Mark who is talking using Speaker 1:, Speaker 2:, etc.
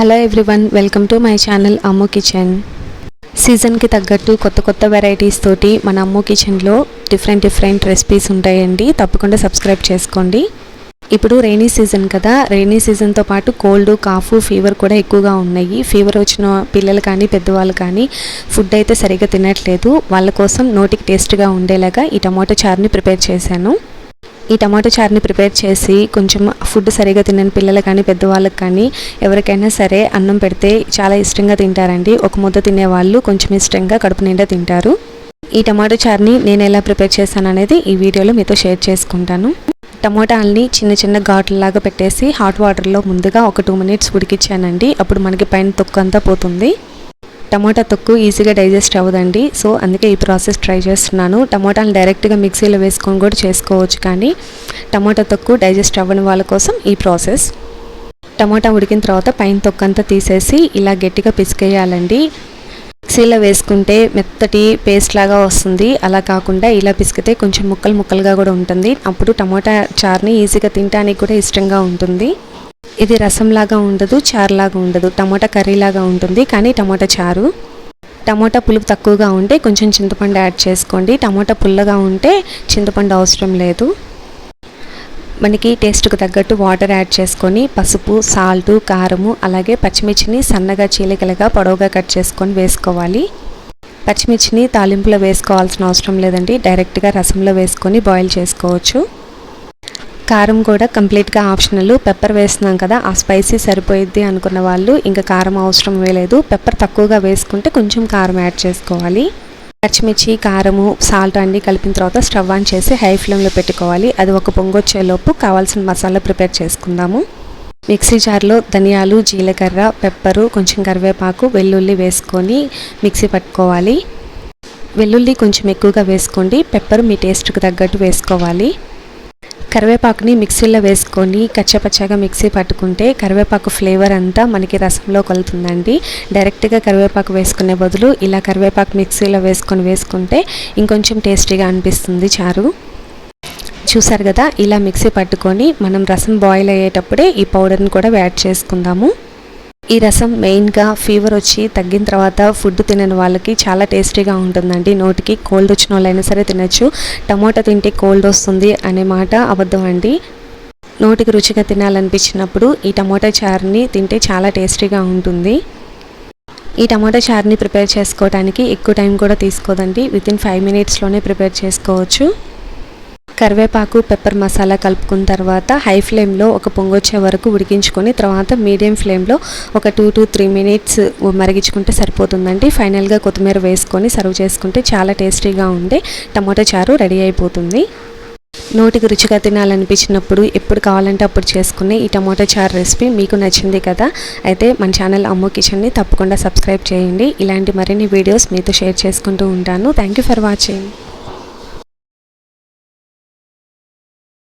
Speaker 1: Hello everyone welcome to my channel Ammu kitchen సీజన్కి తగ్గట్టు కొత్త కొత్త వెరైటీస్ తోటి మన అమ్ము కిచెన్లో డిఫరెంట్ డిఫరెంట్ రెసిపీస్ ఉంటాయండి. తప్పకుండా సబ్స్క్రైబ్ చేసుకోండి. ఇప్పుడు రైనీ సీజన్ కదా. రైనీ సీజన్తో పాటు కోల్డ్ కాఫ్ ఫీవర్ కూడా ఎక్కువగా ఉన్నాయి. ఫీవర్ వచ్చిన పిల్లలు కానీ పెద్దవాళ్ళు కానీ ఫుడ్ అయితే సరిగ్గా తినట్లేదు. వాళ్ళ కోసం నోటికి టేస్ట్గా ఉండేలాగా ఈ టమాటో చార్ని ప్రిపేర్ చేశాను. ఈ టమాటో చార్ని ప్రిపేర్ చేసి కొంచెం ఫుడ్ సరిగా తినని పిల్లలకు కానీ పెద్దవాళ్ళకి కానీ ఎవరికైనా సరే అన్నం పెడితే చాలా ఇష్టంగా తింటారండి. ఒక ముద్ద తినేవాళ్ళు కొంచెం ఇష్టంగా కడుపు నిండా తింటారు. ఈ టమాటో చార్ని నేను ఎలా ప్రిపేర్ చేశాను అనేది ఈ వీడియోలో మీతో షేర్ చేసుకుంటాను. టమోటాలని చిన్న చిన్న ఘాట్లలాగా పెట్టేసి హాట్ వాటర్లో ముందుగా ఒక టూ మినిట్స్ ఉడికిచ్చానండి. అప్పుడు మనకి పైన తొక్కంతా పోతుంది. టమాటా తొక్కు ఈజీగా డైజెస్ట్ అవ్వదండి. సో అందుకే ఈ ప్రాసెస్ ట్రై చేస్తున్నాను. టమాటాలు డైరెక్ట్గా మిక్సీలో వేసుకొని కూడా చేసుకోవచ్చు కానీ టమాటా తొక్కు డైజెస్ట్ అవ్వని వాళ్ళ కోసం ఈ ప్రాసెస్. టమాటా ఉడికిన తర్వాత పైన తొక్కంతా తీసేసి ఇలా గట్టిగా పిసికేయాలండి. మిక్సీలో వేసుకుంటే మెత్తటి పేస్ట్ లాగా వస్తుంది. అలా కాకుండా ఇలా పిసికితే కొంచెం ముక్కలు ముక్కలుగా కూడా ఉంటుంది. అప్పుడు టమాటా చార్ని ఈజీగా తినడానికి కూడా ఇష్టంగా ఉంటుంది. ఇది రసంలాగా ఉండదు చారులాగా ఉండదు. టమాటా కర్రీలాగా ఉంటుంది కానీ టమాటా చారు. టమాటా పులుపు తక్కువగా ఉంటే కొంచెం చింతపండు యాడ్ చేసుకోండి. టమాటా పుల్లగా ఉంటే చింతపండు అవసరం లేదు. మనకి టేస్ట్కి తగ్గట్టు వాటర్ యాడ్ చేసుకొని పసుపు సాల్టు కారము అలాగే పచ్చిమిర్చిని సన్నగా చీలికలుగా పొడవుగా కట్ చేసుకొని వేసుకోవాలి. పచ్చిమిర్చిని తాలింపులో వేసుకోవాల్సిన అవసరం లేదండి. డైరెక్ట్గా రసంలో వేసుకొని బాయిల్ చేసుకోవచ్చు. కారం కూడా కంప్లీట్గా ఆప్షనల్. పెప్పర్ వేస్తున్నాం కదా ఆ స్పైసీ సరిపోయిద్ది అనుకున్న వాళ్ళు ఇంకా కారం అవసరం లేదు పెప్పర్ తక్కువగా వేసుకుంటే కొంచెం కారం యాడ్ చేసుకోవాలి. పచ్చిమిర్చి కారము సాల్ట్ అన్నీ కలిపిన తర్వాత స్టవ్ ఆన్ చేసి హై ఫ్లేమ్లో పెట్టుకోవాలి. అది ఒక పొంగొచ్చేలోపు కావాల్సిన మసాలా ప్రిపేర్ చేసుకుందాము. మిక్సీ జార్లో ధనియాలు జీలకర్ర పెప్పరు కొంచెం కరివేపాకు వెల్లుల్లి వేసుకొని మిక్సీ పట్టుకోవాలి. వెల్లుల్లి కొంచెం ఎక్కువగా వేసుకోండి. పెప్పర్ మీ టేస్ట్కి తగ్గట్టు వేసుకోవాలి. కరివేపాకుని మిక్సీలో వేసుకొని కచ్చపచ్చగా మిక్సీ పట్టుకుంటే కరివేపాకు ఫ్లేవర్ అంతా మనకి రసంలో కలుతుందండి డైరెక్ట్గా కరివేపాకు వేసుకునే బదులు ఇలా కరివేపాకు మిక్సీలో వేసుకొని వేసుకుంటే ఇంకొంచెం టేస్టీగా అనిపిస్తుంది చారు. చూసారు కదా ఇలా మిక్సీ పట్టుకొని మనం రసం బాయిల్ అయ్యేటప్పుడే ఈ పౌడర్ని కూడా యాడ్ చేసుకుందాము. ఈ రసం మెయిన్గా ఫీవర్ వచ్చి తగ్గిన తర్వాత ఫుడ్ తినని వాళ్ళకి చాలా టేస్టీగా ఉంటుందండి. నోటికి కోల్డ్ వచ్చిన వాళ్ళైనా సరే తినచ్చు. టమోటా తింటే కోల్డ్ వస్తుంది అనే మాట అబద్ధం అండి. నోటికి రుచిగా తినాలనిపించినప్పుడు ఈ టమోటా చారుని తింటే చాలా టేస్టీగా ఉంటుంది. ఈ టమాటా చారుని ప్రిపేర్ చేసుకోవడానికి ఎక్కువ టైం కూడా తీసుకోదండి. విత్ ఇన్ ఫైవ్ మినిట్స్లోనే ప్రిపేర్ చేసుకోవచ్చు. కరివేపాకు పెప్పర్ మసాలా కలుపుకున్న తర్వాత హై ఫ్లేమ్లో ఒక పొంగొచ్చే వరకు ఉడికించుకొని తర్వాత మీడియం ఫ్లేమ్లో ఒక టూ టు త్రీ మినిట్స్ మరిగించుకుంటే సరిపోతుందండి. ఫైనల్గా కొత్తిమీర వేసుకొని సర్వ్ చేసుకుంటే చాలా టేస్టీగా ఉండే టమాటో చారు రెడీ అయిపోతుంది. నోటికి రుచిగా తినాలనిపించినప్పుడు ఎప్పుడు కావాలంటే అప్పుడు చేసుకునే ఈ టమాటో చారు రెసిపీ మీకు నచ్చింది కదా? అయితే మన ఛానల్ అమ్మో కిచెన్ని తప్పకుండా సబ్స్క్రైబ్ చేయండి. ఇలాంటి మరిన్ని వీడియోస్ మీతో షేర్ చేసుకుంటూ ఉంటాను. Thank you for watching.